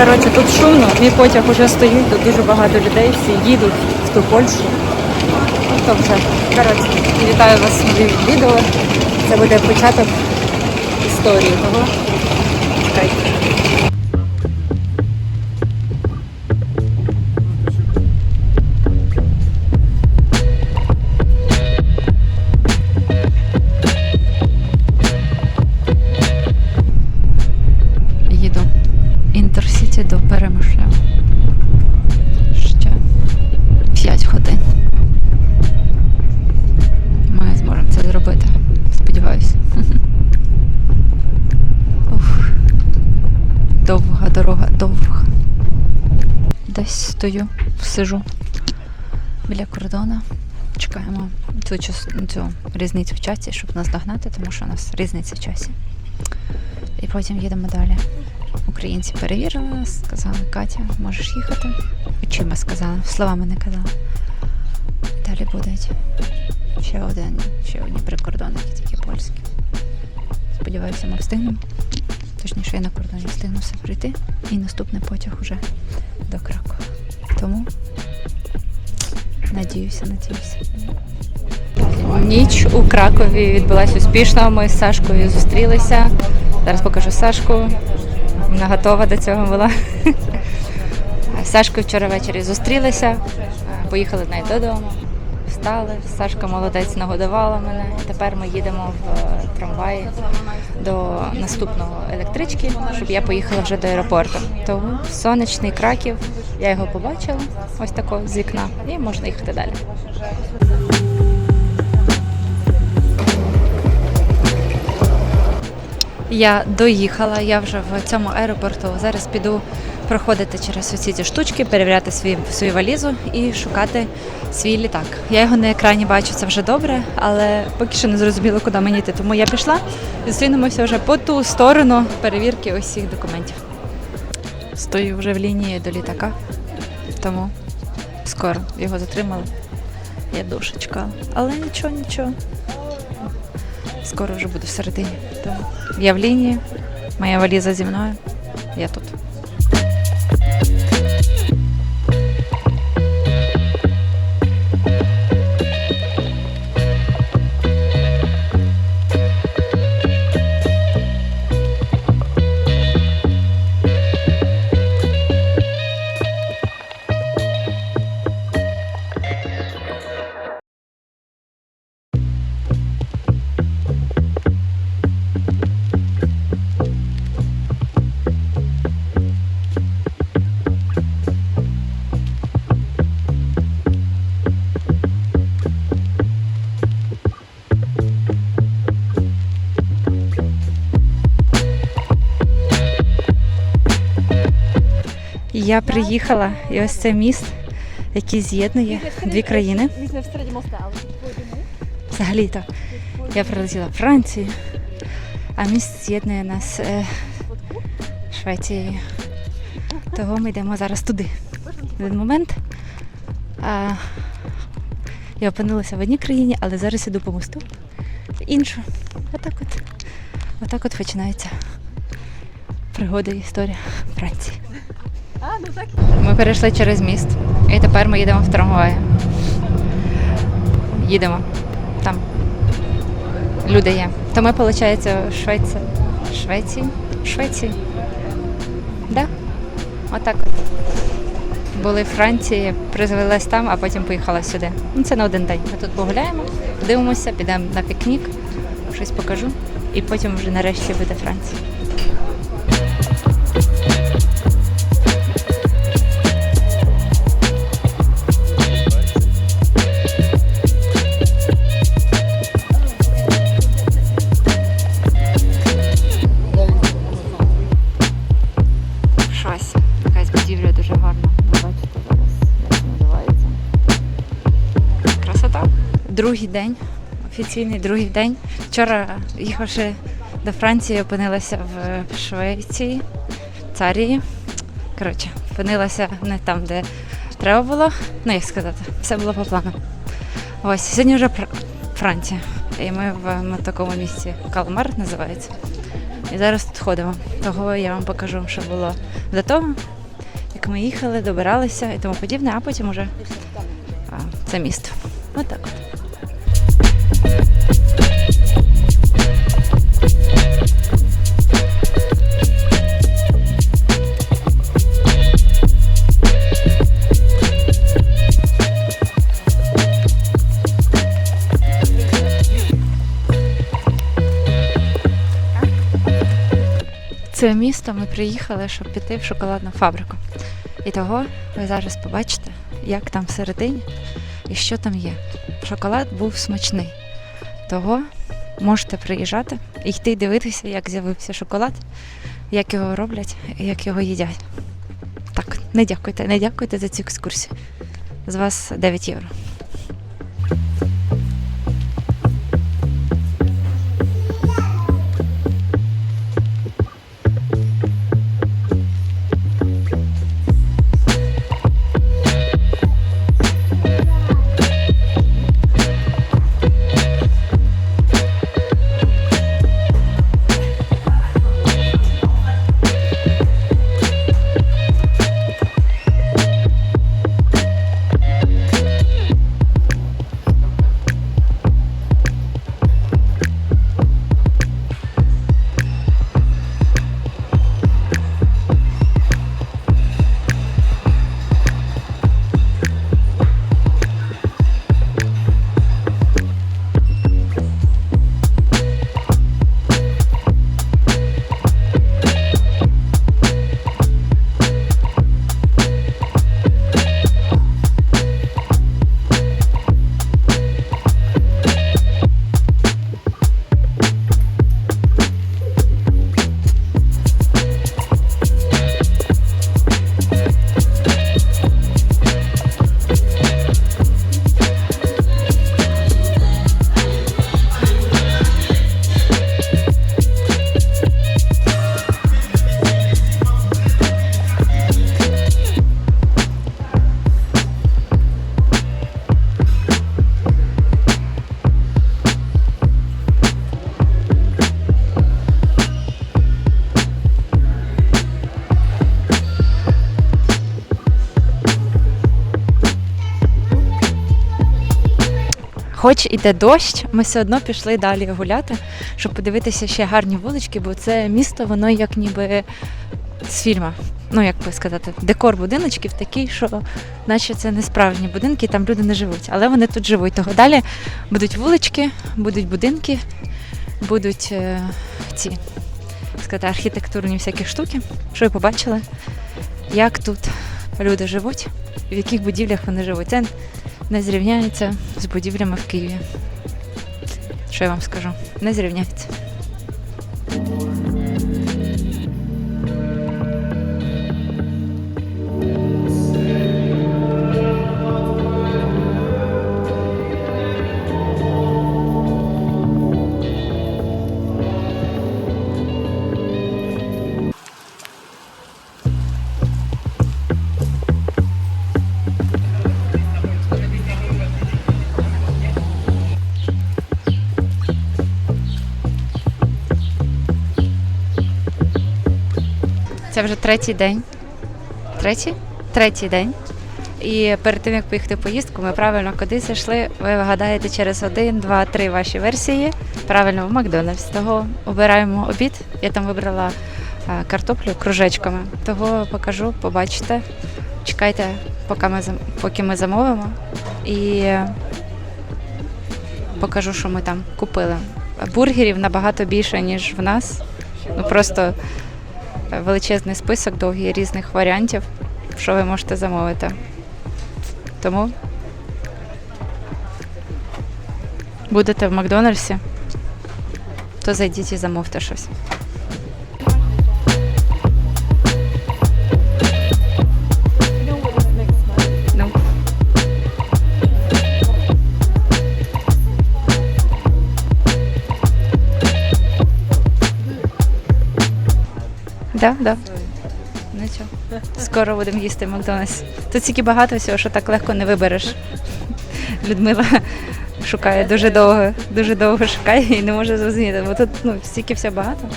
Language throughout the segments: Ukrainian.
Коротше, тут шумно, мій потяг уже стоїть, тут дуже багато людей, всі їдуть в ту Польщу. Тобто. Коротше, вітаю вас в відео. Це буде початок історії того. Чекайте. Довга. Десь стою, сижу біля кордону. Чекаємо цю, цю різницю в часі, щоб нас догнати, тому що у нас різниця в часі. І потім їдемо далі. Українці перевірили, сказали, Катя, можеш їхати. Очима сказали, словами не казали. Далі будуть ще один, ще одні прикордонники, тільки польські. Сподіваюся, ми встигнемо. Точніше, я на кордоні встигну все пройти. І наступний потяг уже до Кракова. Тому надіюся, надіюся. Ніч у Кракові відбулася успішно. Ми з Сашкою зустрілися. Зараз покажу Сашку. Вона готова до цього була. З Сашкою вчора ввечері зустрілися, поїхали з нею додому, встали. Сашка молодець нагодувала мене. Тепер ми їдемо в е, трамваї до наступного електрички, щоб я поїхала вже до аеропорту. Тому сонячний краків. Я його побачила ось тако з вікна, і можна їхати далі. Я доїхала, я вже в цьому аеропорту. Зараз піду проходити через усі ці штучки, перевіряти свій, свою валізу і шукати свій літак. Я його на екрані бачу, це вже добре, але поки що не зрозуміло, куди мені йти. Тому я пішла зустрінемося вже по ту сторону перевірки усіх документів. Стою вже в лінії до літака, тому скоро його затримали. Я дуже чекала. Але нічого, нічого. Скоро вже буду всередині. Тому я в лінії, моя валіза зі мною. Я тут. Я приїхала, і ось це міст, який з'єднує дві країни. Взагалі-то я прилетіла в Францію, а міст з'єднує нас е, Швецією. Того ми йдемо зараз туди. В один момент а, я опинилася в одній країні, але зараз іду по мосту в іншу. Отак от. Отак от починається пригода і історія Франції. Ми перейшли через міст, і тепер ми їдемо в трамваї. Їдемо. Там люди є. То ми, виходить, в Швеці... Швеції. Швеції. Да? Отак от. Були в Франції, призвелась там, а потім поїхала сюди. Ну, це на один день. Ми тут погуляємо, дивимося, підемо на пікнік, щось покажу. І потім вже нарешті буде Франція. Другий день, офіційний другий день. Вчора, їхавши до Франції, опинилася в Швеції, Царії. Коротше, опинилася не там, де треба було. Ну, як сказати, все було по плану. Ось, сьогодні вже Франція. І ми в такому місці Калмар називається. І зараз тут ходимо. Того я вам покажу, що було до того, як ми їхали, добиралися і тому подібне, а потім уже це місто. От так от. Це місто ми приїхали, щоб піти в шоколадну фабрику. І того ви зараз побачите, як там всередині і що там є. Шоколад був смачний. Того можете приїжджати і йти дивитися, як з'явився шоколад, як його роблять і як його їдять. Так, не дякуйте, не дякуйте за цю екскурсію. З вас 9 євро. Хоч іде дощ, ми все одно пішли далі гуляти, щоб подивитися ще гарні вулички, бо це місто, воно як ніби з фільму. Ну, як би сказати, декор будиночків такий, що наче це не справжні будинки, там люди не живуть. Але вони тут живуть. Того далі будуть вулички, будуть будинки, будуть е, ці сказати, архітектурні всякі штуки, що ви побачили, як тут люди живуть, в яких будівлях вони живуть. Це не зрівняється з будівлями в Києві. Що я вам скажу? Не зрівняється. Це вже третій день. Третій? Третій день. І перед тим як поїхати в поїздку, ми правильно куди зайшли. Ви вгадаєте через один, два, три ваші версії. Правильно в Макдональдс. Того обираємо обід. Я там вибрала е, картоплю кружечками. Того покажу, побачите. Чекайте, поки ми поки ми замовимо. І покажу, що ми там купили. Бургерів набагато більше, ніж в нас. Ну просто величезний список довгий різних варіантів, що ви можете замовити. Тому будете в Макдональдсі, то зайдіть і замовте щось. Да, да. Нічого. Скоро будемо їсти Макдональдс. Тут стільки багато всього, що так легко не вибереш. Людмила шукає дуже довго, дуже довго шукає і не може зрозуміти, бо тут ну, стільки всього багато.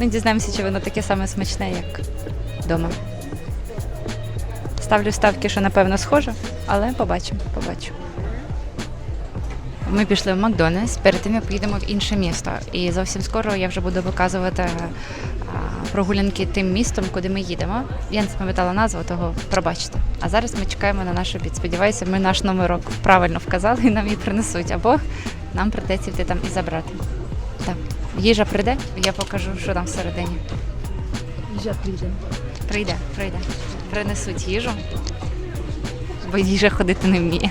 Ну, дізнаємося, чи воно таке саме смачне, як вдома. Ставлю ставки, що напевно схоже, але побачимо, побачимо. Ми пішли в Макдональдс, перед тим як поїдемо в інше місто. І зовсім скоро я вже буду показувати прогулянки тим містом, куди ми їдемо. Я не запам'ятала назву, того пробачте. А зараз ми чекаємо на наш обід. Сподіваюся, ми наш номерок правильно вказали і нам її принесуть. Або нам прийдеться йти там і забрати. Так. Їжа прийде, я покажу, що там всередині. Їжа прийде. Прийде, прийде. Принесуть їжу, бо їжа ходити не вміє.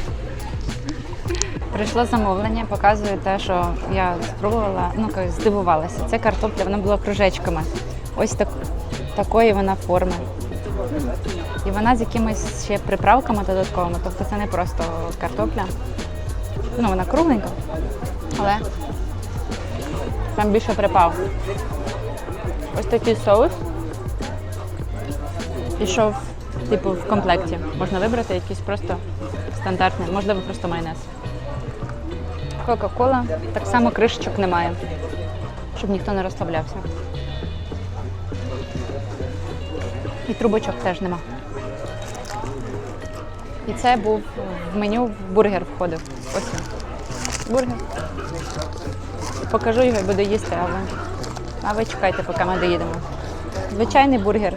Прийшло замовлення, показує те, що я спробувала, ну здивувалася. Це картопля, вона була кружечками. Ось так, такої вона форми. І вона з якимись ще приправками додатковими. Тобто це не просто картопля. Ну, вона кругленька, але там більше припав. Ось такий соус. Пішов, типу, в комплекті. Можна вибрати якийсь просто стандартний, можливо, просто майонез. Кока-кола, так само кришечок немає, щоб ніхто не розслаблявся. І трубочок теж нема. І це був в меню в бургер входив. Ось він. Бургер. Покажу його і буду їсти, а ви, а ви чекайте, поки ми доїдемо. Звичайний бургер.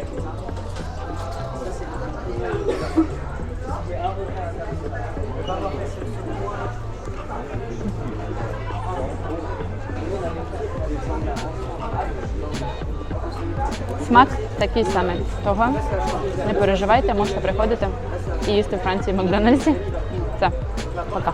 Смак такий самий. Того не переживайте, можете приходити і їсти в Франції в Макдональдсі. Все, пока.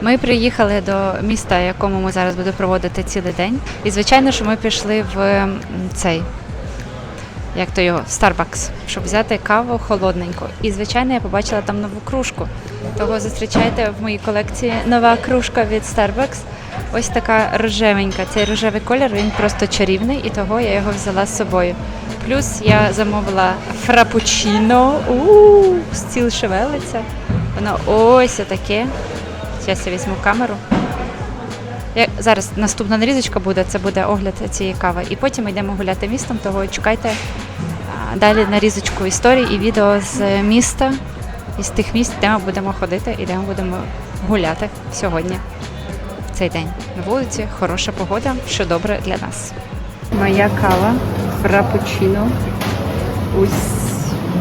Ми приїхали до міста, якому ми зараз будемо проводити цілий день. І звичайно, що ми пішли в цей як то його, Starbucks, щоб взяти каву холодненьку. І, звичайно, я побачила там нову кружку. Того зустрічайте в моїй колекції нова кружка від Starbucks. Ось така рожевенька. Цей рожевий колір він просто чарівний, і того я його взяла з собою. Плюс я замовила фрапучино. У стіл шевелиться. Воно ось отаке. Зараз я візьму камеру. Я, зараз наступна нарізочка буде, це буде огляд цієї кави. І потім йдемо гуляти містом, того чекайте далі нарізочку історій і відео з міста, із тих місць, де ми будемо ходити і де ми будемо гуляти сьогодні. Цей день на вулиці, хороша погода, що добре для нас. Моя кава фрапучино. Ось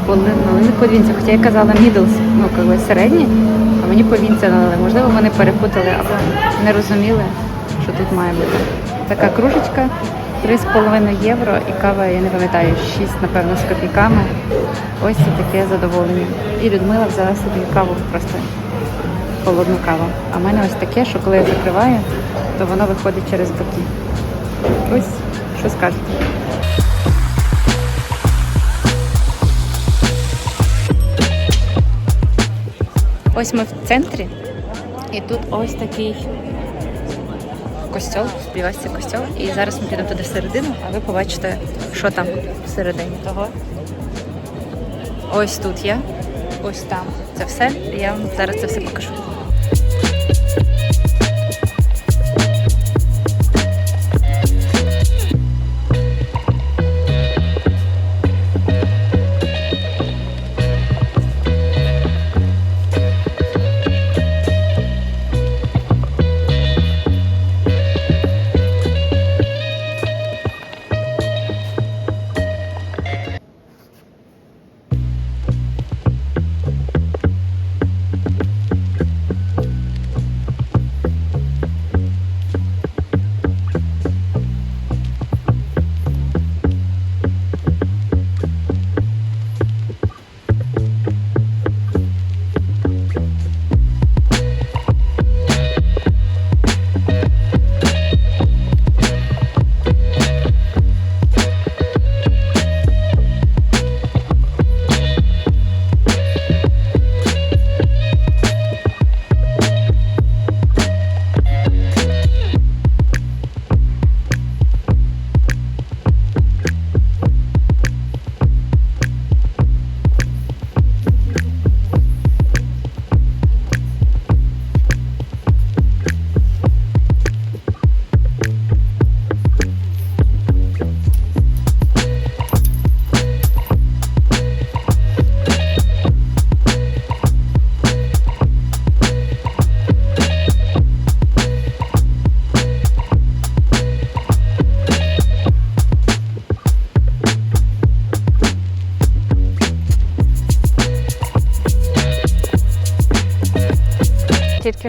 половина подвінця. Хоча я казала мідлс, ну коли середні, а мені повінця налили. Можливо, вони перепутали або не розуміли, що тут має бути. Така кружечка 3,5 євро і кава, я не пам'ятаю, 6, напевно, з копійками. Ось це таке задоволення. І Людмила взяла собі каву просто холодну каву. А в мене ось таке, що коли я закриваю, то воно виходить через боки. Ось, що скажете. Ось ми в центрі, і тут ось такий костьол, співається костьол. І зараз ми підемо туди всередину, а ви побачите, що там всередині того. Ось тут є, ось там. Це все. Я вам зараз це все покажу.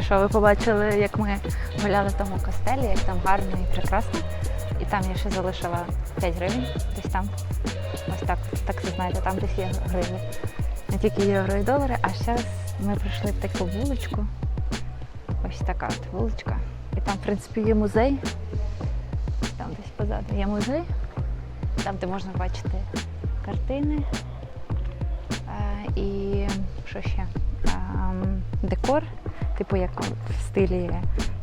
Що ви побачили, як ми гуляли в тому костелі, як там гарно і прекрасно. І там я ще залишила 5 гривень, десь там. Ось так, так це знаєте, там десь є гривні. Не тільки євро і долари, а зараз ми прийшли в таку вуличку. Ось така от вуличка. І там, в принципі, є музей. Там десь позаду є музей, там, де можна бачити картини. І що ще? Декор, типу як в стилі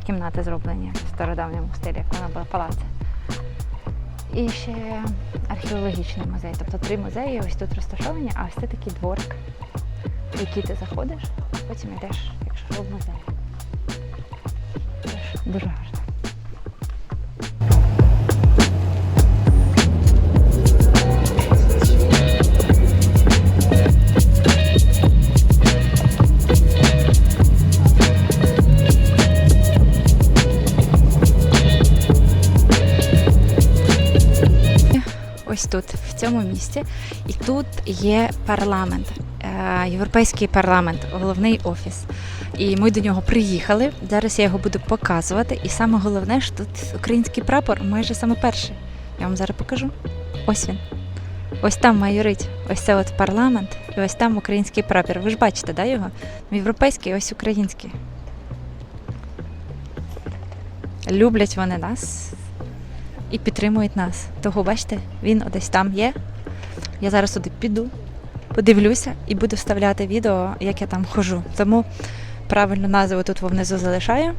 кімнати зроблені, в стародавньому стилі, як вона була палац. І ще археологічний музей. Тобто три музеї ось тут розташовані, а ось це такий дворик, в який ти заходиш, потім йдеш, якщо в музей. Дуже гарно. Цьому місці. І тут є парламент, е, європейський парламент, головний офіс. І ми до нього приїхали. Зараз я його буду показувати. І саме головне, що тут український прапор майже саме перший. Я вам зараз покажу. Ось він. Ось там майорить. Ось це от парламент, і ось там український прапор. Ви ж бачите, да, його? Європейський, ось український. Люблять вони нас і підтримують нас. Того, бачите, він десь там є. Я зараз туди піду, подивлюся і буду вставляти відео, як я там хожу. Тому правильну назву тут внизу залишаю.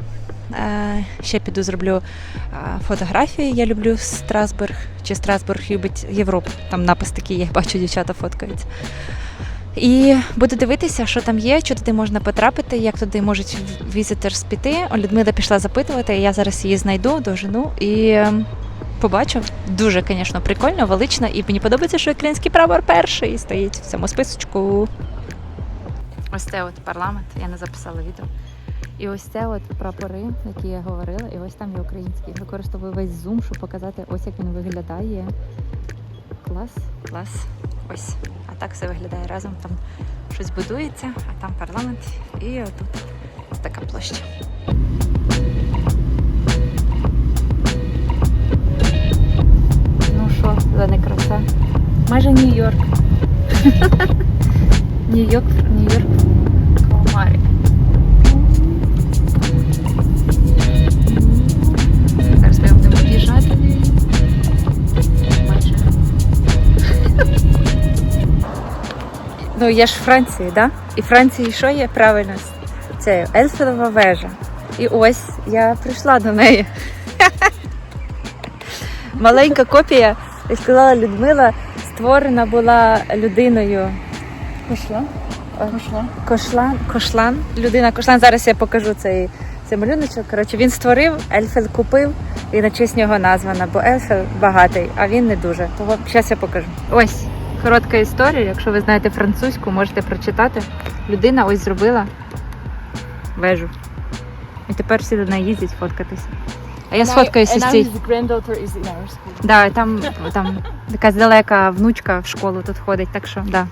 Е, ще піду зроблю е, фотографії. Я люблю Страсбург, чи Страсбург любить Європу. Там напис такий, я бачу, дівчата фоткаються. І буду дивитися, що там є, що туди можна потрапити, як туди можуть візитерс піти. Людмила пішла запитувати, і я зараз її знайду, дожену і ем, побачу. Дуже, звісно, прикольно, велично, і мені подобається, що український прапор перший стоїть в цьому списочку. Ось це от парламент, я не записала відео. І ось це от прапори, які я говорила, і ось там є український. Використовую весь зум, щоб показати, ось як він виглядає. Клас, клас. Ось. А так все виглядає разом. Там щось будується, а там парламент. І отут ось така площа. За не краса? Майже Нью-Йорк. Нью-Йорк, Нью-Йорк, Каламарі. Зараз ми будемо об'їжджати. Ну, я ж в Франції, да? І в Франції що є правильно? Це Ельфелева вежа. І ось я прийшла до неї. Маленька копія, як сказала Людмила, створена була людиною. Пошла. Пошла. Кошлан, Кошлан, людина Кошлан. Зараз я покажу цей, цей малюночок. Коротше, він створив, Ельфел купив і на честь нього названа, бо Ельфел багатий, а він не дуже. Того зараз я покажу. Ось коротка історія. Якщо ви знаєте французьку, можете прочитати. Людина ось зробила вежу. І тепер всі до неї їздять фоткатися. А я сфоткаюся And з цією. school. Да, там, там якась далека внучка в школу тут ходить, так що да.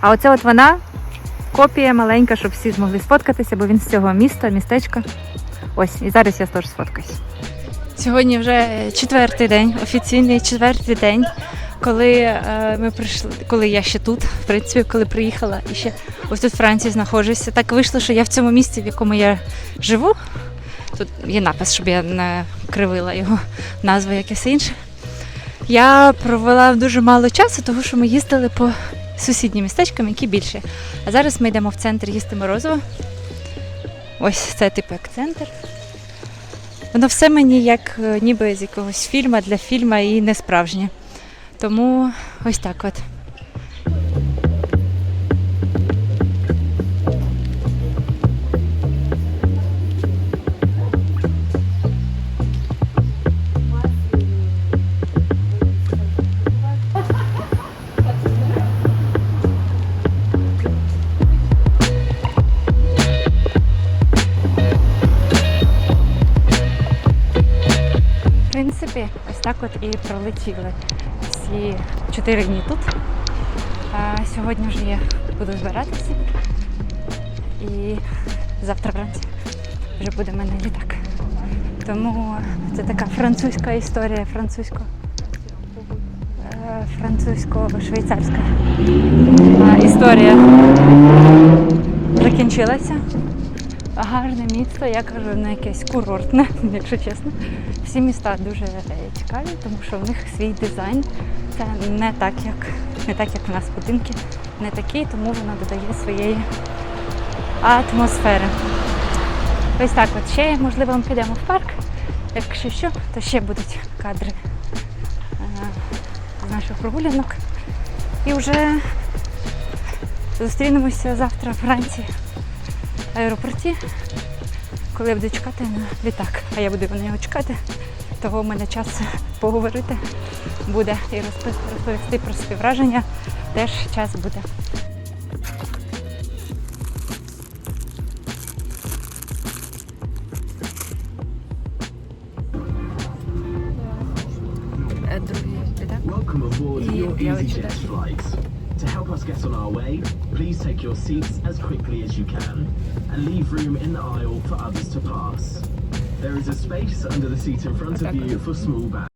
А оце от вона, копія маленька, щоб всі змогли сфоткатися, бо він з цього міста, містечка. Ось, і зараз я теж сфоткаюсь. Сьогодні вже четвертий день, офіційний четвертий день, коли е, ми прийшли, коли я ще тут, в принципі, коли приїхала і ще ось тут в Франції знаходжуся. Так вийшло, що я в цьому місці, в якому я живу. Тут є напис, щоб я не кривила його назву якесь інше. Я провела дуже мало часу, тому що ми їздили по сусіднім містечкам, які більше. А зараз ми йдемо в центр їсти морозиво. Ось це типу як центр. Воно все мені як е, ніби з якогось фільму для фільму і не справжнє. Тому ось так от. І пролетіли всі чотири дні тут. А сьогодні вже я буду збиратися. І завтра вранці вже буде в мене літак. Тому це така французька історія, французько. е, Французько-швейцарська історія закінчилася. Гарне місто, я кажу, не якесь курортне, якщо чесно. Всі міста дуже е, цікаві, тому що в них свій дизайн. Це не так, як не так, як в нас будинки, не такі, тому воно додає своєї атмосфери. Ось так от ще, можливо, ми підемо в парк. Якщо що, то ще будуть кадри е, з наших прогулянок. І вже зустрінемося завтра вранці аеропорті, коли я буду чекати на літак. А я буду на нього чекати, того в мене час поговорити буде і розповісти про свої враження. Теж час буде. Другий літак. Welcome aboard Yeah, get on our way, please take your seats as quickly as you can and leave room in the aisle for others to pass. There is a space under the seat in front of you for small bags.